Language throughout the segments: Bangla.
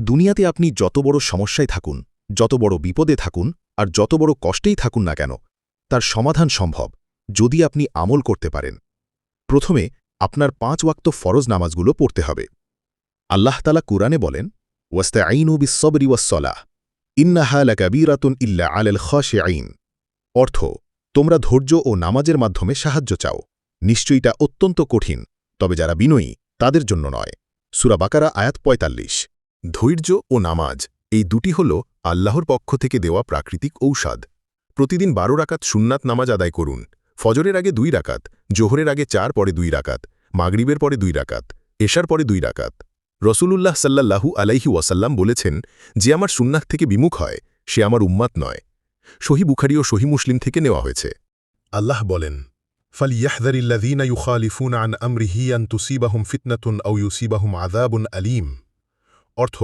দুনিয়াতে আপনি যত বড় সমস্যায় থাকুন, যত বড় বিপদে থাকুন, আর যত বড় কষ্টেই থাকুন না কেন, তার সমাধান সম্ভব যদি আপনি আমল করতে পারেন। প্রথমে আপনার পাঁচ ওয়াক্ত ফরজ নামাজগুলো পড়তে হবে। আল্লাহ তালা কুরআনে বলেন ওয়াস্তে আইনু বিসবরি ওয়াসলাহ ইন্নাহা লাকাবীরাতুন ইল্লা আলাল খশে আইন অর্থ, তোমরা ধৈর্য ও নামাজের মাধ্যমে সাহায্য চাও। নিশ্চয়ইটা অত্যন্ত কঠিন, তবে যারা বিনয়ী, তাদের জন্য নয়। সুরাবাকারা আয়াত পঁয়তাল্লিশ। ধৈর্য ও নামাজ এই দুটি হল আল্লাহর পক্ষ থেকে দেওয়া প্রাকৃতিক ঔষধ প্রতিদিন বারো রাকাত সুন্নাত নামাজ আদায় করুন ফজরের আগে দুই রাকাত জোহরের আগে চার পরে দুই রাকাত মাগরিবের পরে দুই রাকাত এশার পরে দুই রাকাত রসুলুল্লাহ সাল্লাল্লাহু আলাইহি ওয়াসাল্লাম বলেছেন যে আমার সুন্নাহ থেকে বিমুখ হয় সে আমার উম্মাত নয় সহি বুখারি ও সহি মুসলিম থেকে নেওয়া হয়েছে আল্লাহ বলেন فليحذر الذين يخالفون عن أمره أن تصيبهم فتنة أو يصيبهم عذاب أليم অর্থ,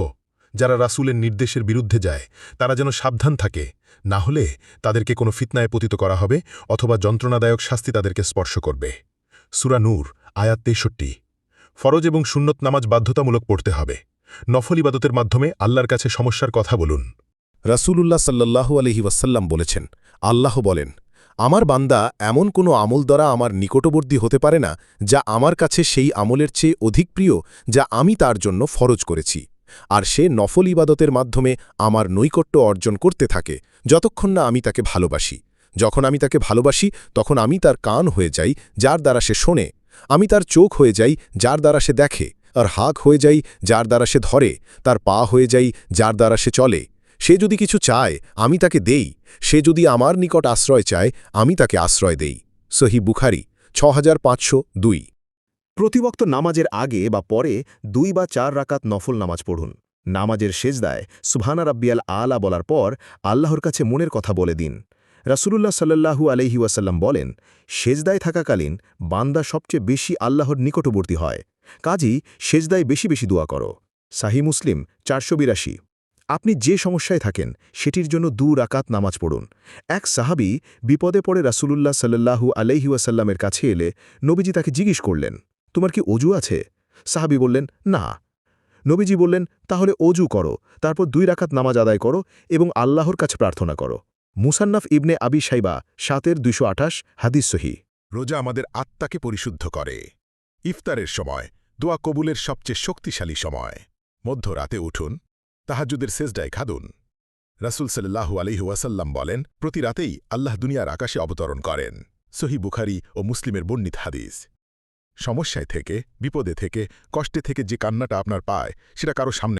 যারা রাসূলের নির্দেশের বিরুদ্ধে যায়, তারা যেন সাবধান থাকে, না হলে তাদেরকে কোনো ফিতনায় পতিত করা হবে অথবা যন্ত্রণাদায়ক শাস্তি তাদেরকে স্পর্শ করবে। সুরা নূর, আয়াত তেষট্টি। ফরজ এবং সুন্নত নামাজ বাধ্যতামূলক পড়তে হবে। নফল ইবাদতের মাধ্যমে আল্লাহর কাছে সমস্যার কথা বলুন। রাসূলুল্লাহ সাল্লাল্লাহু আলহি ওয়াসাল্লাম বলেছেন, আল্লাহ বলেন, আমার বান্দা এমন কোনো আমল দ্বারা আমার নিকটবর্তী হতে পারে না, যা আমার কাছে সেই আমলের চেয়ে অধিক প্রিয়, যা আমি তার জন্য ফরজ করেছি। আর সে নফল ইবাদতের মাধ্যমে আমার নৈকট্য অর্জন করতে থাকে, যতক্ষণ না আমি তাকে ভালোবাসি। যখন আমি তাকে ভালোবাসি, তখন আমি তার কান হয়ে যাই, যার দ্বারা সে শোনে। আমি তার চোখ হয়ে যাই, যার দ্বারা সে দেখে। আর হাক হয়ে যাই, যার দ্বারা সে ধরে। তার পা হয়ে যাই, যার দ্বারা সে চলে। সে যদি কিছু চায়, আমি তাকে দেই। সে যদি আমার নিকট আশ্রয় চায়, আমি তাকে আশ্রয় দেই। সহি বুখারি ছ হাজার পাঁচশো দুই। প্রতিবক্ত নামাজের আগে বা পরে দুই বা চার রাকাত নফল নামাজ পড়ুন। নামাজের সেজদায় সুবহানা রাব্বিয়াল আলা বলার পর আল্লাহর কাছে মনের কথা বলে দিন। রাসূলুল্লাহ সাল্লাল্লাহু আলহি ওয়াসাল্লাম বলেন, সেজদায় থাকাকালীন বান্দা সবচেয়ে বেশি আল্লাহর নিকটবর্তী হয়। কাজী, সেজদায় বেশি বেশি দোয়া করো। সাহি মুসলিম, চারশো বিরাশি। আপনি যে সমস্যায় থাকেন, সেটির জন্য দু রাকাত নামাজ পড়ুন। এক সাহাবি বিপদে পড়ে রাসূলুল্লাহ সাল্লাল্লাহু আলহি ওয়াসাল্লামের কাছে এলে নবীজি তাকে জিজ্ঞেস করলেন তোমার কি অজু আছে? সাহাবি বললেন, না। নবীজি বললেন, তাহলে অজু করো, তারপর দুই রাকাত নামাজ আদায় করো এবং আল্লাহর কাছে প্রার্থনা করো। মুসান্নাফ ইবনে আবি সাইবা সাতের দুইশো আঠাশ, হাদিস সহি। রোজা আমাদের আত্মাকে পরিশুদ্ধ করে। ইফতারের সময়, দোয়া কবুলের সবচেয়ে শক্তিশালী সময়। মধ্যরাতে উঠুন তাহাজুদের সেজডায় খাদুন। রাসুল সাল্লাহু আলহি ওয়াসাল্লাম বলেন, প্রতি রাতেই আল্লাহ দুনিয়ার আকাশে অবতরণ করেন। সহি বুখারি ও মুসলিমের বর্ণিত হাদিস। সমস্যায় থেকে বিপদে থেকে কষ্টে থেকে যে কান্নাটা আপনার পায় সেটা কারও সামনে